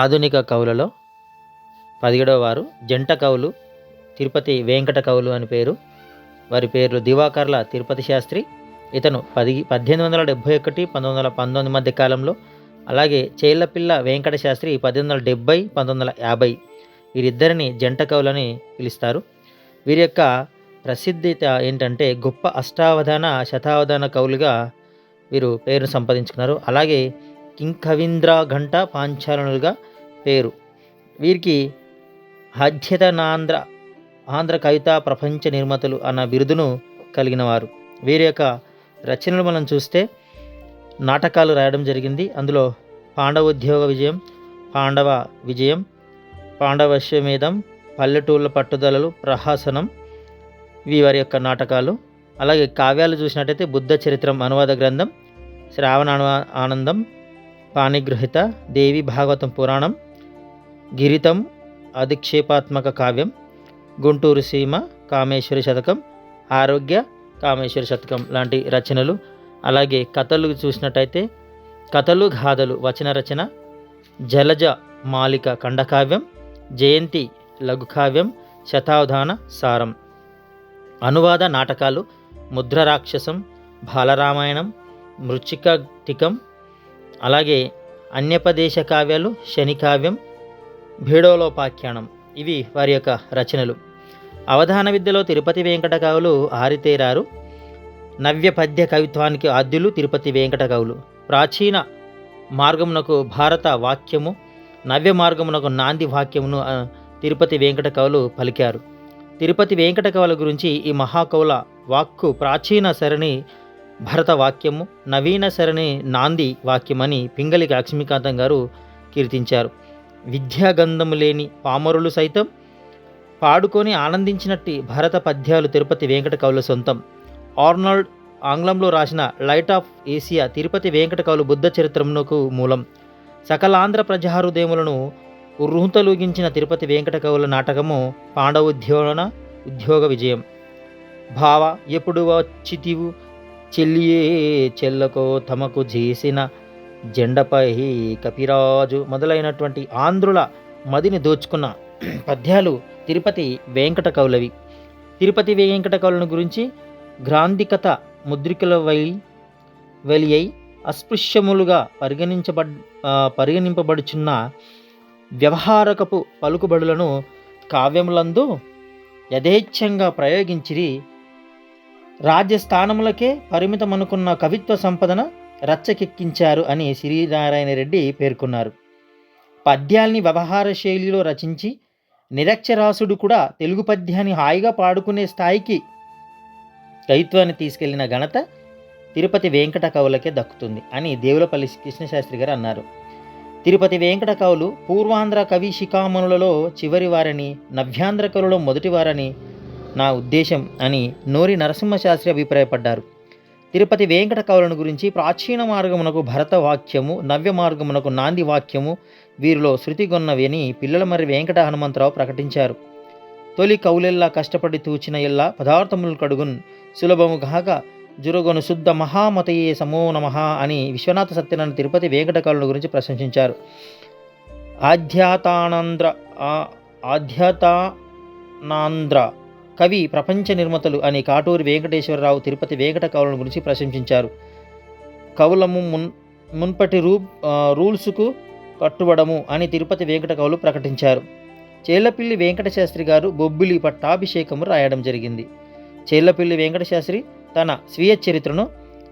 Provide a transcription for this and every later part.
ఆధునిక కవులలో పదిహేడవ వారు జంట కవులు తిరుపతి వెంకట కవులు అని పేరు. వారి పేర్లు దివాకర్ల తిరుపతి శాస్త్రి. ఇతను పది పద్దెనిమిది వందల డెబ్భై ఒకటి పంతొమ్మిది వందల పంతొమ్మిది మధ్య కాలంలో అలాగే చేళ్ళపిల్ల వెంకట శాస్త్రి పద్దెనిమిది వందల డెబ్బై పంతొమ్మిది వందల యాభై వీరిద్దరిని జంట కవులని పిలుస్తారు. వీరి యొక్క ప్రసిద్ధిత ఏంటంటే గొప్ప అష్టావధాన శతావధాన కవులుగా వీరు పేరు సంపాదించుకున్నారు. అలాగే కింకవీంద్ర ఘంట పాంచాలనులుగా పేరు. వీరికి అధ్యతనాంధ్ర ఆంధ్ర కవిత ప్రపంచ నిర్మాతలు అన్న బిరుదును కలిగిన వారు వీరి యొక్క రచనలు మనం చూస్తే నాటకాలు రాయడం జరిగింది. అందులో పాండవోద్యోగ విజయం పాండవ విజయం పాండవశ్వమేధం పల్లెటూళ్ళ పట్టుదలలు ప్రహాసనం ఇవి వారి యొక్క నాటకాలు. అలాగే కావ్యాలు చూసినట్టయితే బుద్ధ చరిత్రం అనువాద గ్రంథం శ్రావణ ఆనందం పాణిగృహిత దేవి భాగవతం పురాణం గిరితం అధిక్షేపాత్మక కావ్యం గుంటూరు సీమ కామేశ్వరి శతకం ఆరోగ్య కామేశ్వరి శతకం లాంటి రచనలు. అలాగే కథలు చూసినట్టయితే కథలు గాథలు వచన రచన జలజ మాలిక ఖండకావ్యం జయంతి లఘుకావ్యం శతావధాన సారం. అనువాద నాటకాలు ముద్ర రాక్షసం బాలరామాయణం మృచికటికం అలాగే అన్యపదేశ కావ్యాలు శనికావ్యం భేడోలోపాఖ్యానం ఇవి వారి యొక్క రచనలు. అవధాన విద్యలో తిరుపతి వెంకట కవులు ఆరితేరారు. నవ్య పద్య కవిత్వానికి ఆద్యులు తిరుపతి వెంకట కవులు. ప్రాచీన మార్గమునకు భారత వాక్యము నవ్య మార్గమునకు నాంది వాక్యమును తిరుపతి వెంకట కవులు పలికారు. తిరుపతి వెంకట కవుల గురించి ఈ మహాకవుల వాక్కు ప్రాచీన సరణి భరత వాక్యము నవీన సరణి నాంది వాక్యమని పింగళి లక్ష్మీకాంతం గారు కీర్తించారు. విద్యాగంధము లేని పామరులు సైతం పాడుకొని ఆనందించినట్టి భరత పద్యాలు తిరుపతి వెంకట కవుల సొంతం. ఆర్నాల్డ్ ఆంగ్లంలో రాసిన light of Asia Tirupati Venkata కవులు బుద్ధ చరిత్రమునకు మూలం. సకలాంధ్ర ప్రజాహృదయములను ఉర్రూతలూగించిన తిరుపతి వెంకట కవుల నాటకము పాండవోద్యోగన ఉద్యోగ విజయం. భావ ఎప్పుడు వచ్చితివు చెల్లియే చెల్లకో తమకు చేసిన జెండపై కపిరాజు మొదలైనటువంటి ఆంధ్రుల మదిని దోచుకున్న పద్యాలు తిరుపతి వెంకట కవులవి తిరుపతి వెంకట కవులను గురించి గ్రాంధికత ముద్రికల వలి వెలి అయి అస్పృశ్యములుగా పరిగణించబడ్ పరిగణింపబడుచున్న వ్యవహారకపు పలుకుబడులను కావ్యములందు యథేచ్ఛంగా ప్రయోగించిరి రాజ్యస్థానములకే పరిమితమనుకున్న కవిత్వ సంపదన రచ్చకెక్కించారు అని శ్రీనారాయణ రెడ్డి పేర్కొన్నారు. పద్యాల్ని వ్యవహార శైలిలో రచించి నిరక్షరాసుడు కూడా తెలుగు పద్యాన్ని హాయిగా పాడుకునే స్థాయికి కవిత్వాన్ని తీసుకెళ్ళిన ఘనత తిరుపతి వెంకట కవులకే దక్కుతుంది అని దేవులపల్లి కృష్ణశాస్త్రి గారు అన్నారు. తిరుపతి వెంకట కవులు పూర్వాంధ్ర కవి శిఖామణులలో చివరి వారని నవ్యాంధ్ర కవులలో మొదటి వారని నా ఉద్దేశం అని నోరి నరసింహశాస్త్రి అభిప్రాయపడ్డారు. తిరుపతి వెంకట కవులను గురించి ప్రాచీన మార్గమునకు భరత వాక్యము నవ్య మార్గమునకు నాంది వాక్యము వీరిలో శృతిగొన్నవి అని పిల్లల మరి వెంకట హనుమంతరావు ప్రకటించారు. తొలి కవులెల్లా కష్టపడి తూచిన ఎల్లా పదార్థములు కడుగున్ సులభము గాక జురగొను శుద్ధ మహామతయే సమో నమః అని విశ్వనాథ సత్యనారాయణ తిరుపతి వెంకట కవులను గురించి ప్రశంసించారు. ఆధ్యాతానంద్ర ఆధ్యాతానాంద్ర ఆధ్యాతానాంధ్ర కవి ప్రపంచ నిర్మతలు అని కాటూరి వెంకటేశ్వరరావు తిరుపతి వెంకట కవులను గురించి ప్రశంసించారు. కవులము మున్ మున్పటి రూ రూల్స్కు కట్టుబడము అని తిరుపతి వెంకట కవులు ప్రకటించారు. చేళ్ళపిల్లి వెంకటశాస్త్రి గారు బొబ్బిలి పట్టాభిషేకము రాయడం జరిగింది. చేళ్ళపిల్లి వెంకటశాస్త్రి తన స్వీయ చరిత్రను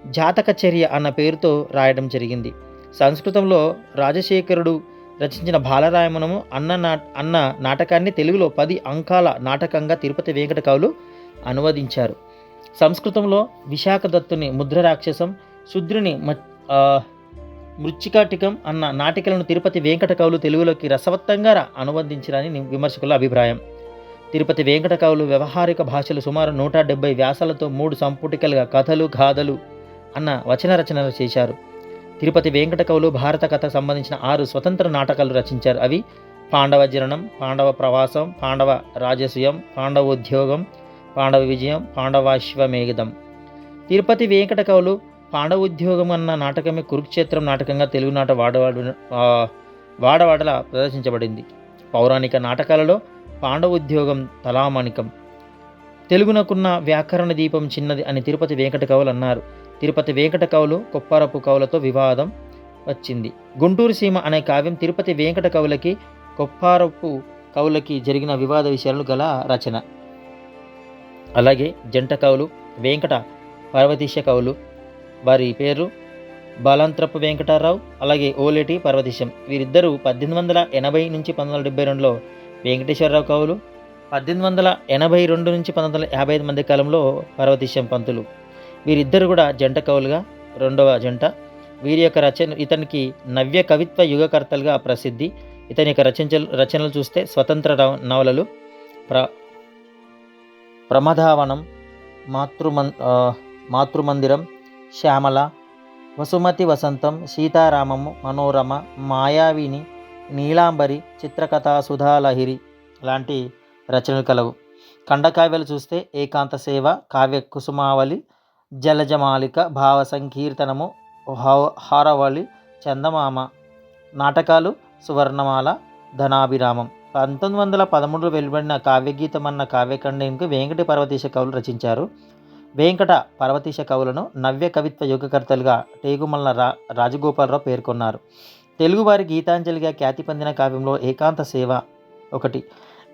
జాతకచర్య అన్న పేరుతో రాయడం జరిగింది. సంస్కృతంలో రాజశేఖరుడు రచించిన బాలరాయమనము అన్న నా అన్న నాటకాన్ని తెలుగులో పది అంకాల నాటకంగా తిరుపతి వెంకట కవులు అనువదించారు. సంస్కృతంలో విశాఖ దత్తుని ముద్ర రాక్షసం శుద్రుని మ- మృచ్చికాటికం అన్న నాటికలను తిరుపతి వెంకట కవులు తెలుగులోకి రసవత్తంగా అనువదించారని విమర్శకుల అభిప్రాయం. తిరుపతి వెంకట కవులు వ్యవహారిక భాషలు సుమారు నూట డెబ్బై వ్యాసాలతో మూడు సంపుటికలుగా కథలు గాథలు అన్న వచన రచనలు చేశారు. తిరుపతి వెంకట కవులు భారత కథ సంబంధించిన ఆరు స్వతంత్ర నాటకాలు రచించారు అవి. పాండవ జననం పాండవ ప్రవాసం పాండవ రాజసూయం పాండవోద్యోగం పాండవ విజయం పాండవాశ్వమేఘదం తిరుపతి వెంకట కవులు పాండవోద్యోగం అన్న నాటకమే కురుక్షేత్రం నాటకంగా తెలుగు నాట వాడవాడు వాడవాడలా ప్రదర్శించబడింది. పౌరాణిక నాటకాలలో పాండవ ఉద్యోగం తలామణికం తెలుగునకున్న వ్యాకరణ దీపం చిన్నది అని తిరుపతి వెంకట కవులు అన్నారు. తిరుపతి వెంకట కవులు కొప్పారపు కవులతో వివాదం వచ్చింది. గుంటూరు సీమ అనే కావ్యం తిరుపతి వెంకట కవులకి కొప్పారపు కవులకి జరిగిన వివాద విషయాలు గల రచన. అలాగే జంట కవులు వెంకట పార్వతీశ కవులు వారి పేరు బాలాంత్రపు వెంకటారావు అలాగే ఓలేటి పర్వతీశం. వీరిద్దరూ పద్దెనిమిది వందల ఎనభై నుంచి పంతొమ్మిది వందల డెబ్బై రెండులో వెంకటేశ్వరరావు కవులు పద్దెనిమిది వందల ఎనభై రెండు నుంచి పంతొమ్మిది వందల యాభై ఐదు మధ్య కాలంలో పర్వతీశం పంతులు. వీరిద్దరు కూడా జంట కవులుగా రెండవ జంట. వీరి యొక్క రచన ఇతనికి నవ్య కవిత్వ యుగకర్తలుగా ప్రసిద్ధి. ఇతని యొక్క రచన రచనలు చూస్తే స్వతంత్ర నవలలు. ప్ర ప్రమదావనం మాతృమన్ మాతృమందిరం శ్యామల వసుమతి వసంతం సీతారామము మనోరమ మాయావిని నీలాంబరి చిత్రకథా సుధాలహిరి లాంటి రచనలు కలవు. ఖండకావ్యాలు చూస్తే ఏకాంత సేవ కావ్య కుసుమావళి జలజమాలిక భావ సంకీర్తనము హారవళి చందమామ. నాటకాలు సువర్ణమాల ధనాభిరామం. పంతొమ్మిది వందల పదమూడులో వెలువడిన కావ్యగీతం అన్న కావ్యఖండానికి వెంకట పర్వతీశ కవులు రచించారు. వెంకట పర్వతీశ కవులను నవ్య కవిత్వ యుగకర్తలుగా టేగుమల్ల రా రాజగోపాలరావు పేర్కొన్నారు. తెలుగువారి గీతాంజలిగా ఖ్యాతి పొందిన కావ్యంలో ఏకాంత సేవ ఒకటి.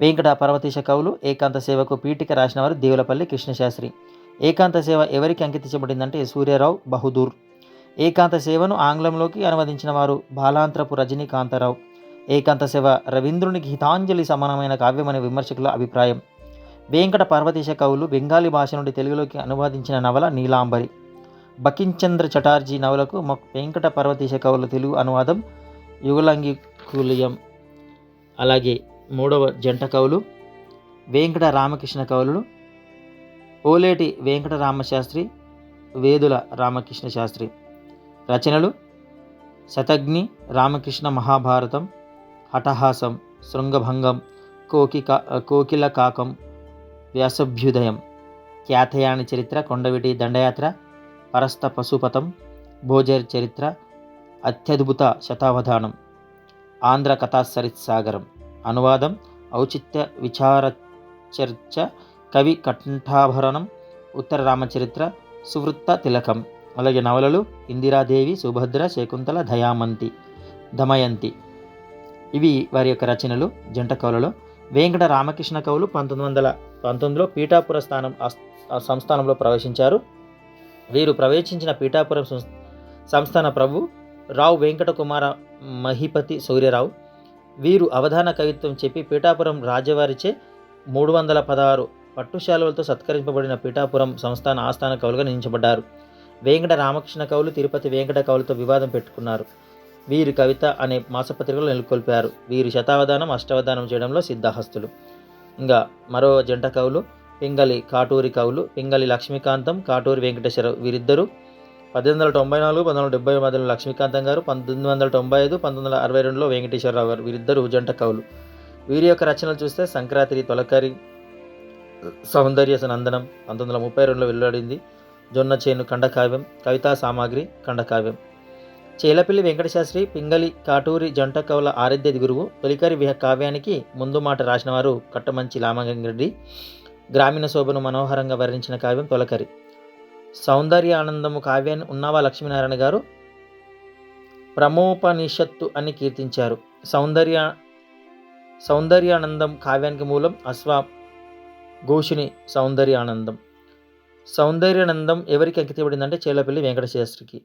వెంకట పర్వతీశ కవులు ఏకాంత సేవకు పీఠిక రాసిన వారు దేవులపల్లి కృష్ణశాస్త్రి. ఏకాంత సేవ ఎవరికి అంకితించబడిందంటే సూర్యరావు బహదూర్. ఏకాంత సేవను ఆంగ్లంలోకి అనువదించిన వారు బాలాంత్రపు రజనీకాంతరావు. ఏకాంత సేవ రవీంద్రునికి హితాంజలి సమానమైన కావ్యమనే విమర్శకుల అభిప్రాయం. వెంకట పార్వతీశ కవులు బెంగాలీ భాష నుండి తెలుగులోకి అనువాదించిన నవల నీలాంబరి. బకించంద్ర చటార్జీ నవలకు మొ వెంకట పార్వతీశ కవుల తెలుగు అనువాదం యుగలంగికులియం అలాగే మూడవ జంట కవులు వెంకట రామకృష్ణ కవులు ఓలేటి వెంకటరామశాస్త్రి వేదుల రామకృష్ణ శాస్త్రి. రచనలు శతగ్ని రామకృష్ణ మహాభారతం హఠహాసం శృంగభంగం కోకిక కోకిల కాకం వ్యాసభ్యుదయం ఖ్యాతయాని చరిత్ర కొండవిటి దండయాత్ర పరస్త పశుపతం భోజర్ చరిత్ర అత్యద్భుత శతావధానం ఆంధ్ర కథాసరిత్సాగరం అనువాదం ఔచిత్య విచార చర్చ కవి కంఠాభరణం ఉత్తర రామచరిత్ర సువృత్త తిలకం అలాగే నవలలు ఇందిరాదేవి సుభద్ర శకుంతల దయామంతి దమయంతి. ఇవి వారి యొక్క రచనలు జంట కవులలో. వెంకట రామకృష్ణ కవులు పంతొమ్మిది వందల పంతొమ్మిదిలో పీఠాపుర స్థానం సంస్థానంలో ప్రవేశించారు. వీరు ప్రవేశించిన పీఠాపురం సంస్థాన ప్రభు రావు వెంకట కుమార మహిపతి సూర్యరావు. వీరు అవధాన కవిత్వం చెప్పి పీఠాపురం రాజవారిచే మూడు వందల పదహారు పట్టుశాలలతో సత్కరింపబడిన పీఠాపురం సంస్థాన ఆస్థాన కవులుగా నియమించబడ్డారు. వెంకట రామకృష్ణ కవులు తిరుపతి వెంకట కవులతో వివాదం పెట్టుకున్నారు. వీరి కవిత అనే మాసపత్రికలు నెలకొల్పారు. వీరి శతావధానం అష్టావధానం చేయడంలో సిద్ధహస్తులు. ఇంకా మరో జంట కవులు పింగళి కాటూరి కవులు పింగళి లక్ష్మీకాంతం కాటూరి వెంకటేశ్వర వీరిద్దరూ పద్దెనిమిది వందల తొంభై నాలుగు పంతొమ్మిది వందల డెబ్బై మధ్యలో లక్ష్మీకాంతం గారు పంతొమ్మిది వందల తొంభై ఐదు పంతొమ్మిది వందల అరవై రెండులో వెంకటేశ్వరరావు గారు వీరిద్దరు జంట కవులు. వీరి యొక్క రచనలు చూస్తే సంక్రాంతి తొలకరి సౌందర్య నందనం పంతొమ్మిది వందల ముప్పై రెండులో వెలువడింది. జొన్న చేను ఖండకావ్యం కవితా సామాగ్రి ఖండకావ్యం చేలపల్లి వెంకటశాస్త్రి పింగళి కాటూరి జంట కవుల ఆరాధ్య గురువు తొలికరి విహ కావ్యానికి ముందు మాట రాసినవారు కట్టమంచి రామగంగిరెడ్డి గ్రామీణ శోభను మనోహరంగా వర్ణించిన కావ్యం తొలకరి. సౌందర్య ఆనందము కావ్యాన్ని ఉన్నావా లక్ష్మీనారాయణ గారు? ప్రమోపనిషత్తు అని కీర్తించారు. సౌందర్య సౌందర్యానందం కావ్యానికి మూలం అశ్వ గోషిని సౌందర్యానందం. సౌందర్యానందం ఎవరికి అంకితపడిందంటే చేలపల్లి వెంకటశాస్త్రికి.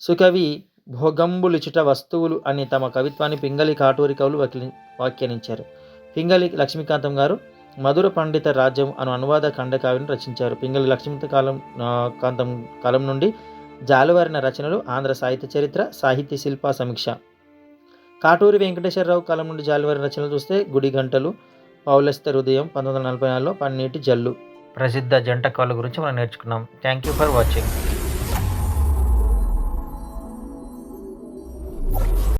సుకవి భోగంబులిచుట వస్తువులు అని తమ కవిత్వాన్ని పింగళి కాటూరి కవులు వ్యాఖ్యానించారు. పింగళి లక్ష్మీకాంతం గారు మధుర పండిత రాజ్యం అను అనువాద ఖండకావ్యం రచించారు. పింగళి లక్ష్మీకాంత కాలం కాంతం కాలం నుండి జాలువారిన రచనలు ఆంధ్ర సాహిత్య చరిత్ర సాహిత్య శిల్ప సమీక్ష. కాటూరి వెంకటేశ్వరరావు కాలం నుండి జాలువారిన రచనలు చూస్తే గుడి గంటలు పౌలస్త హృదయం పంతొమ్మిది వందల నలభై నాలుగులో పన్నీటి జల్లు. ప్రసిద్ధ జంట కవుల గురించి మనం నేర్చుకున్నాం. Thank you for watching